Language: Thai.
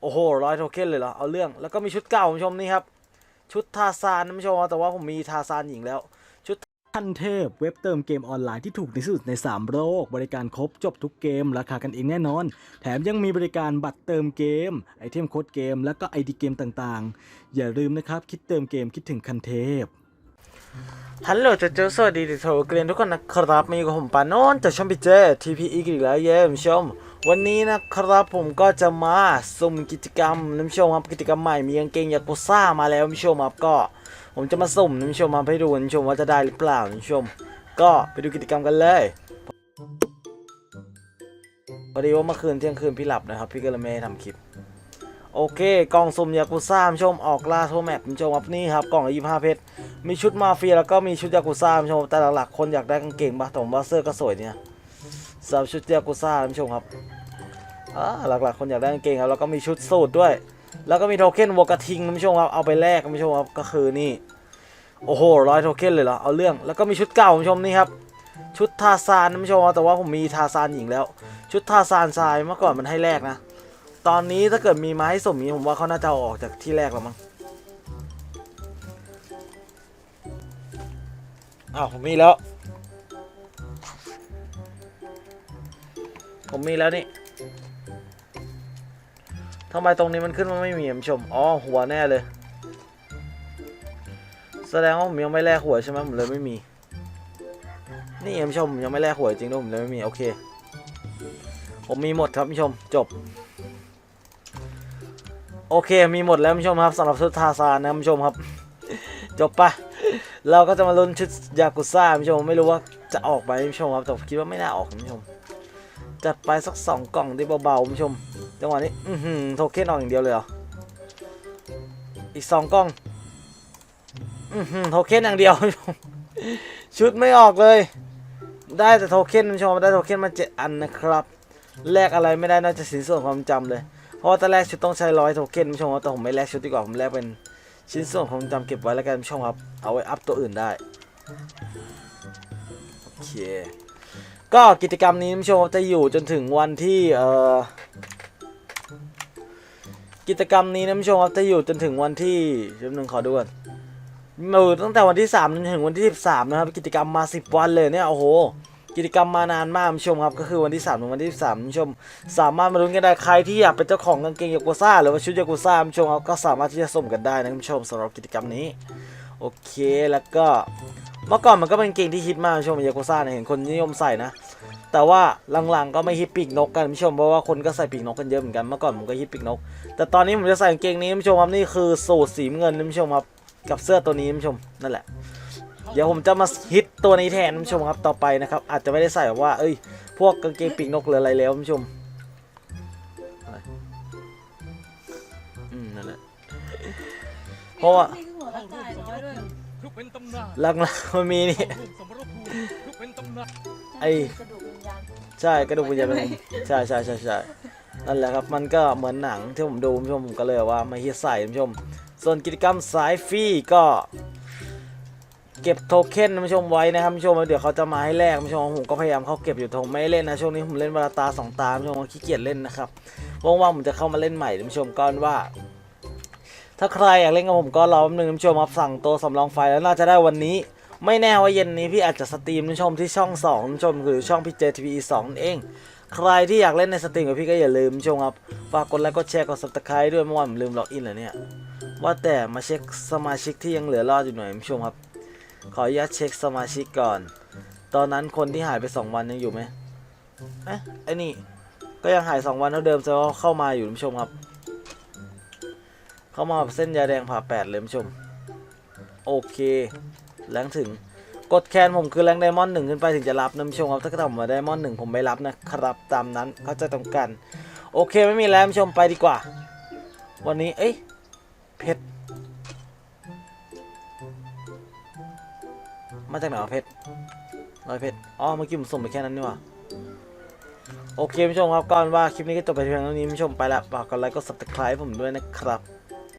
โอ้โหร้อยโทเค็นเลยเหรอ เอาเรื่อง แล้วก็มีชุดเก่าคุณผู้ชมนี่ครับ ชุดทาซานนะคุณผู้ชม แต่ว่าผมมีทาซานหญิงแล้ว ชุดทันเทพเว็บเติมเกมออนไลน์ที่ถูกที่สุดใน 3 โลก บริการครบจบทุกเกม ราคากันเองแน่นอน แถมยังมีบริการบัตรเติมเกม ไอเทมโค้ดเกม แล้วก็ไอดีเกมต่างๆ อย่าลืมนะครับ คิดเติมเกมคิดถึงคันเทพฮัลโหลเจเจสวัสดีดิโทเกรียนทุกคนนะครับมาอยู่กับผมปานนท์จากช่องพีเจทีพีอีกอีกแล้วเย้คุณผู้ชม วันนี้นะครับผมก็จะมาสุ่มกิจกรรมน้ำชมครับกิจกรรมใหม่มีกางเกงยากุซ่ามาแล้วน้ำชมครับก็ ผมจะมาสุ่มน้ำชมมาให้ดูน้ำชมว่าจะได้หรือเปล่าน้ำชม ก็ไปดูกิจกรรมกันเลยพอดีว่าเมื่อคืนเที่ยงคืนพี่หลับนะครับ พี่ก็เลยไม่ได้ทำคลิป โอเค กล่องสุ่มยากุซ่าคุณผู้ชมออกล่าโทแมปคุณผู้ชมครับนี่ครับกล่องละ25เพชรมีชุดมาเฟียแล้วก็มีชุดยากุซ่าคุณผู้ชมแต่หลักๆคนอยากได้กางเกงปะแต่ผมว่าเสื้อก็สวยเนี่ยสำหรับชุดยากุซ่าคุณผู้ชมครับ อ่าหลักๆคนอยากได้กางเกงครับแล้วก็มีชุดสูทด้วย แล้วก็มีโทเค็นวัวกระทิงคุณผู้ชมครับเอาไปแลกคุณผู้ชมครับก็คือนี่โอ้โหร้อยโทเค็นเลยเหรอเอาเรื่องแล้วก็มีชุดเก่าคุณผู้ชมนี่ครับชุดทาซานคุณผู้ชมครับแต่ว่าผมมีทาซานหญิงแล้ว ชุดทาซานทรายเมื่อก่อนมันให้แลกนะ ตอนนี้ถ้าเกิดมีมาให้สมนี้ผมว่าเขาน่าจะออกจากที่แรกแล้วมั้งอ้าวผมมีแล้ว ผมมีแล้วนี่ ทำไมตรงนี้มันขึ้นมาไม่มีผู้ชม อ๋อ หัวแน่เลย แสดงว่าผมยังไม่แลกหัวใช่ไหมผมเลยไม่มี นี่ผู้ชมผมยังไม่แลกหัวจริงด้วยผมเลยไม่มี โอเค ผมมีหมดครับผู้ชม จบ โอเค มีหมดแล้วผู้ชมครับสำหรับชุดทาซานนะผู้ชมครับ จบปะเราก็จะมาลุ้นชุดยากุซ่าผู้ชม ไม่รู้ว่าจะออกไหมผู้ชมครับ แต่คิดว่าไม่น่าออกผู้ชม จัดไปสักสองกล่องได้เบาๆผู้ชม จังหวะนี้ อือหือโทเค็นออกอย่างเดียวเลยเหรอ อีกสองกล่อง อือหือโทเค็นอย่างเดียว ชุดไม่ออกเลย ได้แต่โทเค็นผู้ชมได้โทเค็นมาเจ็ดอันนะครับ แลกอะไรไม่ได้นอกจากสินส่วนความจำเลย เพราะว่าตอนแรกชุดต้องใช้ร้อยโทเค็นผู้ชมแต่ผมไม่แลกชุดดีกว่า ผมแลกเป็นชิ้นส่วนของความจำเก็บไว้แล้วกันผู้ชมครับ เอาไว้อัพตัวอื่นได้ โอเค ก็กิจกรรมนี้ผู้ชมจะอยู่จนถึงวันที่เอ่อ กิจกรรมนี้นะผู้ชมครับจะอยู่จนถึงวันที่เดี๋ยวหนึ่งขอดูก่อนอยู่ตั้งแต่วันที่3จนถึงวันที่ 13 นะครับ กิจกรรมมา 10 วันเลยเนี่ยโอ้โห กิจกรรมมานานมากผู้ชมครับ ก็คือวันที่3ถึงวันที่13ผู้ชม สามารถมาลุ้นกันได้ใครที่อยากเป็นเจ้าของกางเกงยากุซ่าหรือว่าชุดยากุซ่าผู้ชมครับก็สามารถที่จะส่งกันได้นะผู้ชมสำหรับกิจกรรมนี้โอเคแล้วก็เมื่อก่อนมันก็เป็นกางเกงที่ฮิตมากผู้ชมยากุซ่าเนี่ยเห็นคนนิยมใส่นะ แต่ว่าหลังๆก็ไม่ฮิตปีกนกกันคุณผู้ชมเพราะว่าคนก็ใส่ปีกนกกันเยอะเหมือนกันเมื่อก่อนผมก็ฮิตปีกนก แต่ตอนนี้ผมจะใส่กางเกงนี้คุณผู้ชมครับนี่คือสูทสีเงินคุณผู้ชมครับกับเสื้อตัวนี้คุณผู้ชมนั่นแหละ เดี๋ยวผมจะมาฮิตตัวนี้แทนคุณผู้ชมครับต่อไปนะครับอาจจะไม่ได้ใส่แบบว่าเอ้ยพวกกางเกงปีกนกหรืออะไรแล้วคุณผู้ชมอะไรอืมนั่นแหละเพราะว่านี่คือหัวกระต่ายน้อยด้วยทุกเป็นตำนานหลังๆมันมีนี่ร่วมสมรภูมิทุกเป็นตำนานไอ้ ใช่กระดูกวิญญาณเป็นใช่ใช่ใช่ใช่นั่นแหละครับมันก็เหมือนหนังที่ผมดูคุณผู้ชมผมก็เลยว่ามาฮิตใส่คุณผู้ชม ส่วนกิจกรรมสายฟรีก็ เก็บโทเค็นคุณผู้ชมไว้นะครับคุณผู้ชมแล้วเดี๋ยวเขาจะมาให้แลกคุณผู้ชมผมก็พยายามเข้าเก็บอยู่ผมไม่เล่นนะช่วงนี้ผมเล่นเวลาตาสองตาคุณผู้ชมขี้เกียจเล่นนะครับว่างๆผมจะเข้ามาเล่นใหม่คุณผู้ชมก็ว่าถ้าใครอยากเล่นกับผมก็รอแป๊บนึงคุณผู้ชมครับสั่งตัวสำรองไฟแล้วน่าจะได้วันนี้ ไม่แน่ว่าเย็นนี้พี่อาจจะสตรีมชมที่ช่อง2ชมคือช่องพี่เจทีวีสองนั่นเอง ใครที่อยากเล่นในสตรีมกับพี่ก็อย่าลืมชมครับ ฝากกดไลค์กดแชร์กด subscribe ด้วยเมื่อวานผมลืมล็อกอินเลยเนี่ย ว่าแต่มาเช็คสมาชิกที่ยังเหลือรอดอยู่หน่อยผู้ชมครับ ขออนุญาตเช็คสมาชิกก่อน ตอนนั้นคนที่หายไป 2 วันยังอยู่ไหมเอ๊ะไอ้นี่ก็ยังหาย 2 วันเท่าเดิมแสดงว่าเข้ามาอยู่ผู้ชมครับ เข้ามาแบบเส้นยาแดงผ่าแปดเลยผู้ชม โอเค แรงถึงกดแคนผมคือแรงไดมอนด์หนึ่งขึ้นไปถึงจะรับนะผู้ชมครับถ้าต่ำกว่าไดมอนด์หนึ่งผมไม่รับนะครับตามนั้นเขาจะตรงกันโอเคไม่มีแล้วผู้ชมไปดีกว่า วันนี้เอ้ยเพชรมาจากไหนวะเพชรร้อยเพชรอ๋อเมื่อกี้ผมส่งไปแค่นั้นนี่หว่าโอเคผู้ชมครับก่อนว่าคลิปนี้ก็จบไปเพียงเท่านี้ผู้ชมไปละฝากกดไลค์กด subscribe ผมด้วยนะครับ